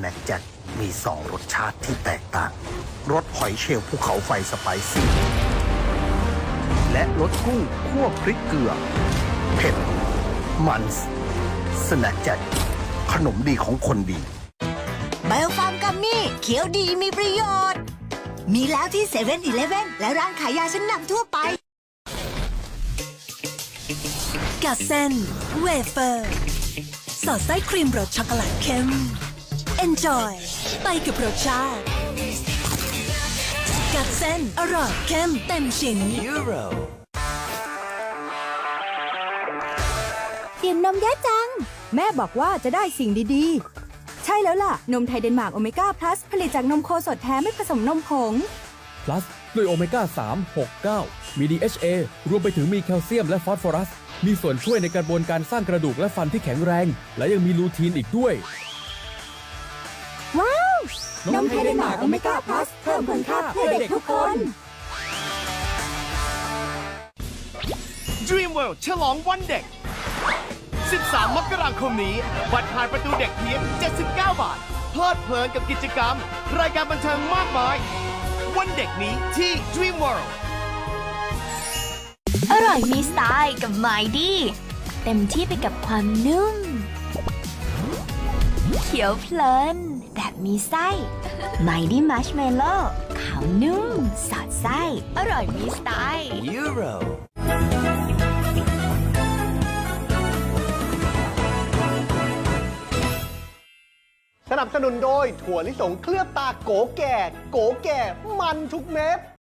แน็คแจ็คมีสองรสชาติที่แตกต่าง รสหอยเชลล์ภูเขาไฟสไปซี่ และรสกุ้งคั่วพริกเกลือ เผ็ด มันสแน็คแจ็คขนมดีของคนดีไบโอฟาร์มกัมมี่เขียวดีมีประโยชน์ มีแล้วที่เซเว่นอีเลฟเว่นและร้านขายยาชั้นนำทั่วไป กัดเส้นเวเฟอร์สอดไส้ครีมรสช็อกโกแลตเข้ม Enjoy ไปกับรสชาติกัดเส้นอร่อยเข้มเต็มชิ้นอิ่มนมเยอะจัง แม่บอกว่าจะได้สิ่งดีๆ ใช่แล้วล่ะ นมไทยเดนมาร์กโอเมก้าพลัสผลิตจากนมโคสดแท้ไม่ผสมนมผง plus ด้วยโอเมก้า 3 6 9 มี DHA รวมไปถึงมีแคลเซียมและฟอสฟอรัส มีส่วนช่วยในกระบวนการสร้างกระดูกและฟันที่แข็งแรง และยังมีลูทีนอีกด้วยว้าว นมไทยเดนมาร์กโอเมก้าพลัสเพิ่มคุณค่าเพื่อเด็กทุกคน Dream World ฉลองวันเด็ก 13 มกราคมนี้ บัตรผ่านประตูเด็กเพียง 79 บาท เพลิดเพลินกับกิจกรรม รายการบันเทิงมากมาย วันเด็กนี้ที่ Dream World อร่อยมีสไตล์กับไมดี้เต็มที่ไปกับความนุ่มเขียวเพลิน แบบมีไส้ไมดี้มัชเมลโล่ขาวนุ่ม สอดไส้ อร่อยมีสไตล์สนับสนุนโดยถั่วลิสงเคลือบตาโกแก่ โกแก่ มันทุกเม็ด